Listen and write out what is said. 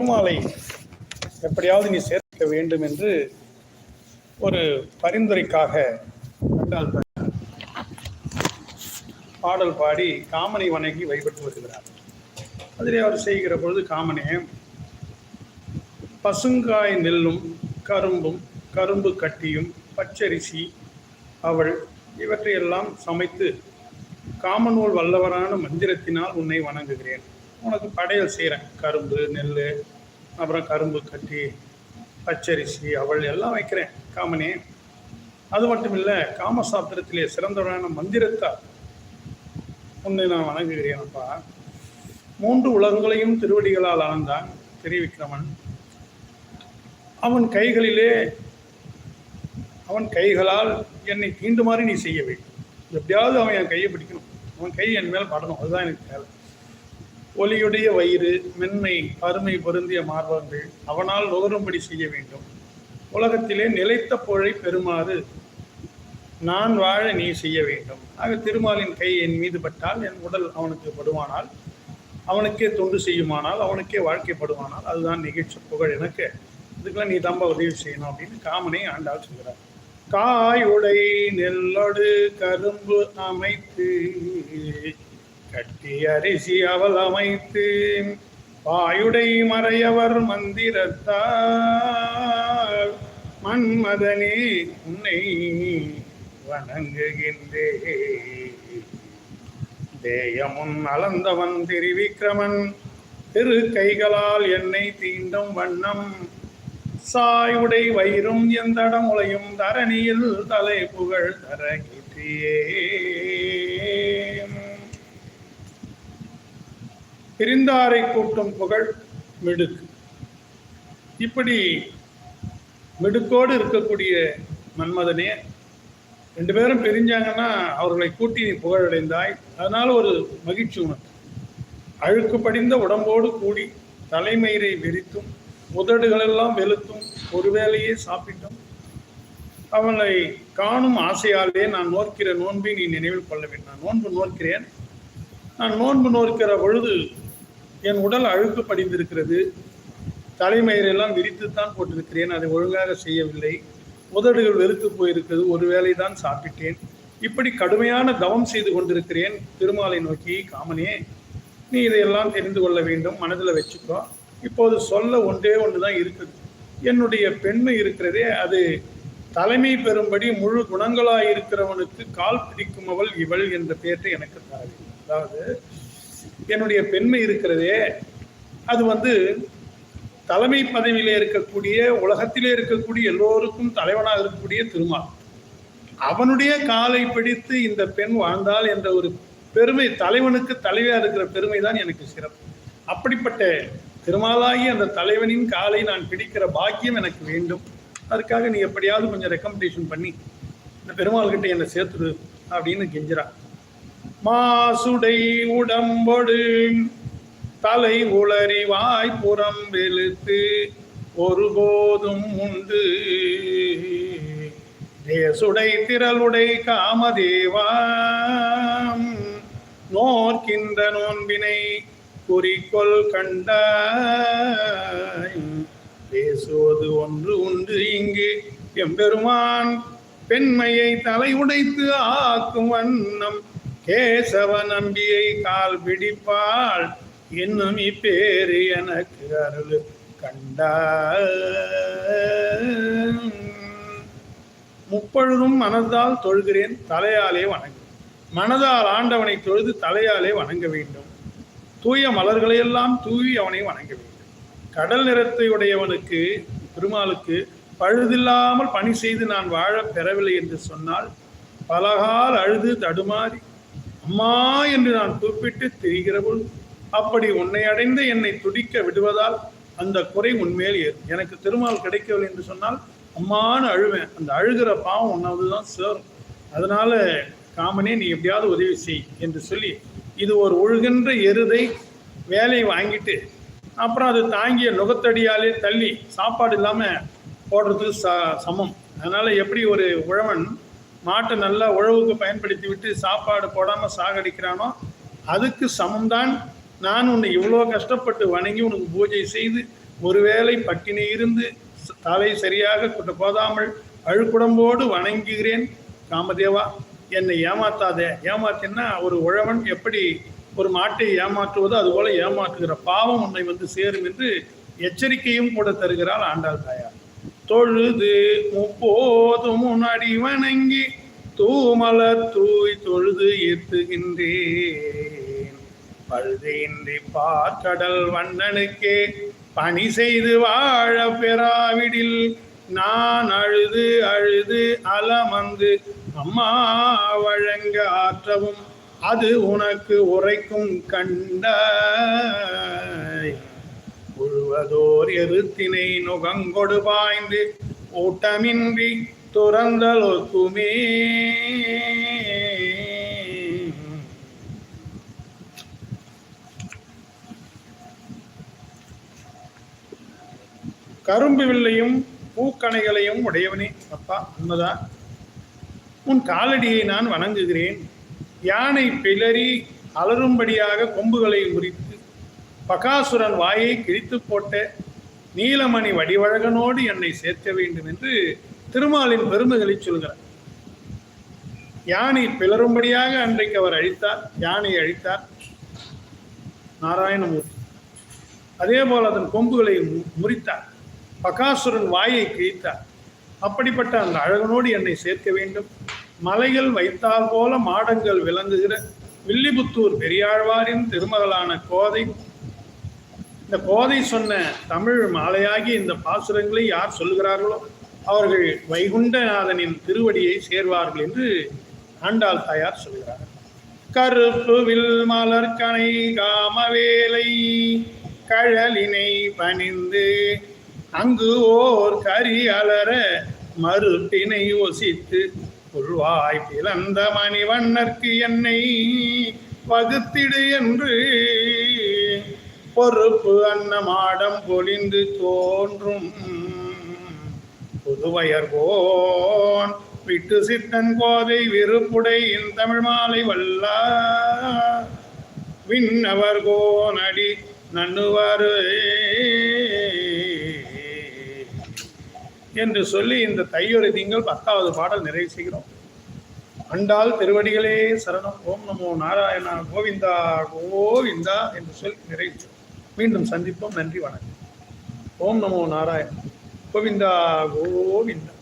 திருமாலை எப்படியாவது நீ சேர்க்க வேண்டும் என்று ஒரு பரிந்துரைக்காக பாடல் பாடி காமனை வணங்கி வழிபட்டு வருகிறார். அதிலே அவர் செய்கிற பொழுது காமனே பசுங்காய் நெல்லும் கரும்பும் கரும்பு கட்டியும் பச்சரிசி அவள் இவற்றையெல்லாம் சமைத்து காமநூல் வல்லவரான மந்திரத்தினால் உன்னை வணங்குகிறேன். உனக்கு படையல் செய்கிறேன் கரும்பு நெல் அப்புறம் கரும்பு கட்டி பச்சரிசி அவள் எல்லாம் வைக்கிறேன். காமனே அது மட்டும் இல்லை காமசாஸ்திரத்திலே சிறந்தவரான மந்திரத்தால் உன்னை நான் வணங்குகிறேனப்பா மூன்று உலகங்களையும் திருவடிகளால் ஆழ்ந்தான் தெரிவிக்கிறவன். அவன் கைகளிலே அவன் கைகளால் என்னை தீண்டுமாறு நீ செய்ய வேண்டும் எப்படியாவது அவன் என் கையை பிடிக்கணும். அவன் கை என் மேல் படணும். அதுதான் எனக்கு தேவை. ஒலியுடைய வயிறு மென்மை அருமை பொருந்திய மார்பங்கள் அவனால் நுகரும்படி செய்ய வேண்டும். உலகத்திலே நிலைத்த புழை பெறுமாறு நான் வாழ நீ செய்ய வேண்டும். ஆக திருமாலின் கை என் மீது பட்டால் என் உடல் அவனுக்கு படுவானால் அவனுக்கே தொண்டு செய்யுமானால் அவனுக்கே வாழ்க்கைப்படுவானால் அதுதான் நிகழ்ச்சி புகழ் எனக்கு. இதுக்கெல்லாம் நீ தம்ப உதவி செய்யணும் அப்படின்னு காமனை ஆண்டாள் சொல்கிறார். காயுடை நெல்லொடு கரும்பு அமைத்து கட்டி அரிசி அவள் அமைத்து பாயுடை மறையவர் மந்திரத்தால் மன்மதனே உன்னை வணங்குகின்றே தேயமுன் அலந்தவன் திருவிக்கிரமன் திரு கைகளால் என்னை தீண்டும் வண்ணம். சாயுடை வயிறும் எந்தடம் தரணியில் தலை புகழ் தரகிற்றியே. பிரிந்தாரை கூட்டும் புகழ் மிடுக்கு இப்படி மிடுக்கோடு இருக்கக்கூடிய மன்மதனே ரெண்டு பேரும் பிரிஞ்சாங்கன்னா அவர்களை கூட்டி நீ புகழடைந்தாய். அதனால் ஒரு மகிழ்ச்சி உனக்கு. அழுக்கு படிந்த உடம்போடு கூடி தலைமயிரை விரித்தும் உதடுகளெல்லாம் வெளுத்தும் ஒருவேளையே சாப்பிட்டும். அவனை காணும் ஆசையாலே நான் நோக்கிற நோன்பை நீ நினைவில் கொள்ள வேண்டும். நான் நோன்பு நோக்கிறேன் நான் நோன்பு நோக்கிற பொழுது என் உடல் அழுக்கு படிந்திருக்கிறது. தலைமயிரெல்லாம் விரித்துத்தான் போட்டிருக்கிறேன். அதை ஒழுங்காக செய்யவில்லை. உதடுகள் வெறுத்து போயிருக்கிறது. ஒருவேளை தான் சாப்பிட்டேன். இப்படி கடுமையான தவம் செய்து கொண்டிருக்கிறேன். திருமாலை நோக்கி காமனே நீ இதையெல்லாம் தெரிந்து கொள்ள வேண்டும். மனதில் வச்சுக்கோ. இப்போது சொல்ல ஒன்றே ஒன்று தான் இருக்குது. என்னுடைய பெண்மை இருக்கிறதே அது தலைமை பெறும்படி முழு குணங்களாயிருக்கிறவனுக்கு கால் பிடிக்கும் அவள் இவள் என்ற பேற்றை எனக்கு தர வேண்டும் அதாவது என்னுடைய பெண்மை இருக்கிறதே அது வந்து தலைமை பதவியிலே இருக்கக்கூடிய உலகத்திலே இருக்கக்கூடிய எல்லோருக்கும் தலைவனாக இருக்கக்கூடிய திருமால். அவனுடைய காலை பிடித்து இந்த பெண் வாழ்ந்தால் என்ற ஒரு பெருமை தலைவனுக்கு தலைவியாக இருக்கிற பெருமை தான் எனக்கு சிறப்பு. அப்படிப்பட்ட திருமாலாகி அந்த தலைவனின் காலை நான் பிடிக்கிற பாக்கியம் எனக்கு வேண்டும். அதுக்காக நீ எப்படியாவது கொஞ்சம் ரெக்கமெண்டேஷன் பண்ணி இந்த பெருமாள்கிட்ட என்னை சேர்த்துடு அப்படின்னு கெஞ்சிரா மாசுடை உடம்பொடு. தலை உளறி வாய்ப்புறம் வெளுத்து ஒருபோதும் உண்டு. தேசுடை திரளுடை காமதேவாம். நோக்கின்ற நோன்பினை குறிக்கொள் கண்டாய். பேசுவது ஒன்று உண்டு இங்கு எம்பெருமான். பெண்மையை தலை உடைத்து ஆக்கும் வண்ணம் கேசவ நம்பியை கால் பிடிப்பாள். இன்னும் இப்பேறு எனக்கு அருள் கண்டாய் முப்பொழுதும் மனதால் தொழுகிறேன் தலையாலே வணங்கு மனதால் ஆண்டவனை தொழுது தலையாலே வணங்க வேண்டும். தூய மலர்களையெல்லாம் தூவி அவனை வணங்க வேண்டும். கடல் நிறத்தை உடையவனுக்கு பெருமாளுக்கு பழுதில்லாமல் பணி செய்து நான் வாழ பெறவில்லை என்று சொன்னால் பலகால் அழுது தடுமாறி அம்மா என்று நான் கூப்பிட்டு திரிகிற அப்படி உன்னை அடைந்து என்னை துடிக்க விடுவதால் அந்த குறை உண்மையில் ஏறும். எனக்கு திருமால் கிடைக்கவில்லை என்று சொன்னால் அம்மானு அழுவேன். அந்த அழுகிற பாவம் ஒன்றாவது தான் சேரும். அதனால காமனே நீ எப்படியாவது உதவி செய் என்று சொல்லி இது ஒரு ஒழுகின்ற எருதை வேலையை வாங்கிட்டு அப்புறம் அது தாங்கிய நுகத்தடியாலே தள்ளி சாப்பாடு இல்லாமல் போடுறதுக்கு ச சமம். அதனால் எப்படி ஒரு உழவன் மாட்டை நல்லா உழவுக்கு பயன்படுத்தி விட்டு சாப்பாடு போடாமல் சாகடிக்கிறானோ அதுக்கு சமம்தான். நான் உன்னை இவ்வளோ கஷ்டப்பட்டு வணங்கி உனக்கு பூஜை செய்து ஒருவேளை பட்டினி இருந்து தலை சரியாக கொண்டு போதாமல் அழுக்குடம்போடு வணங்குகிறேன். காமதேவா என்னை ஏமாத்தாதே. ஏமாத்தினா ஒரு உழவன் எப்படி ஒரு மாட்டை ஏமாற்றுவதோ அதுபோல ஏமாற்றுகிற பாவம் உன்னை வந்து சேரும் என்று எச்சரிக்கையும் கூட தருகிறாள் ஆண்டாள் தாயார். தொழுது முப்போதும் முன்னாடி வணங்கி தூமல தூய் தொழுது ஏத்துகின்றேன். பழுதின்றி பார்க்கடல் வண்ணனுக்கே பணி செய்து வாழ பெறாவிடில் நான் அழுது அழுது அலமந்து அம்மா வழங்க ஆற்றவும் அது உனக்கு உரைக்கும் கண்ட உழுவதோர் எருத்தினை நுகங்கொடு பாய்ந்து ஊட்டமின்றி துறந்தலொக்குமே கரும்பு வில்லையும் பூக்கணைகளையும் உடையவனே. அப்பா உண்மைதான் உன் காலடியை நான் வணங்குகிறேன். யானை பிளறி அலறும்படியாக கொம்புகளை முறித்து பகாசுரன் வாயை கிழித்து போட்ட நீலமணி வடிவழகனோடு என்னை சேர்க்க வேண்டும் என்று திருமாலின் பெருமைகளை சொல்கிறார். யானை பிளரும்படியாக அன்றைக்கு அவர் அழித்தார் யானை அழித்தார். நாராயணமூர்த்தி. அதே போல் அதன் கொம்புகளை மு- முறித்தார். பகாசுரன் வாயை கிழித்தார். அப்படிப்பட்ட அந்த அழகனோடு என்னை சேர்க்க வேண்டும். மலைகள் வைத்தால் போல மாடங்கள் விளங்குகிற வில்லிபுத்தூர் பெரியாழ்வாரின் திருமகளான கோதை இந்த கோதை சொன்ன தமிழ் மாலையாகி இந்த பாசுரங்களை யார் சொல்லுகிறார்களோ அவர்கள் வைகுண்டநாதனின் திருவடியை சேர்வார்கள் என்று ஆண்டாள் தாயார் சொல்கிறார். கருப்பு வில் மலர்கனை காமவேலை கழலினை பணிந்து அங்கு ஓர் கரி அலர மறுப்பினை யோசித்து புல்வாய் பிளந்த மணிவண்ணர்க்கு என்னை வகுத்திடு என்று பொறுப்பு அன்னமாடம் பொழிந்து தோன்றும். புதுவையர்கோன் விட்டு சித்தன் கோதை விருப்புடை இன் தமிழ் மாலை வல்லா விண்ணவர் கோனடி நன்னுவாரு என்று சொல்லி இந்த தையொரு திங்கள் பத்தாவது பாடல் நிறைவு செய்கிறோம். அண்டால் திருவடிகளே சரணம். ஓம் நமோ நாராயணா கோவிந்தா கோவிந்தா என்று சொல்லி நிறைவு மீண்டும் சந்திப்போம். நன்றி வணக்கம். ஓம் நமோ நாராயண். கோவிந்தா கோவிந்தா.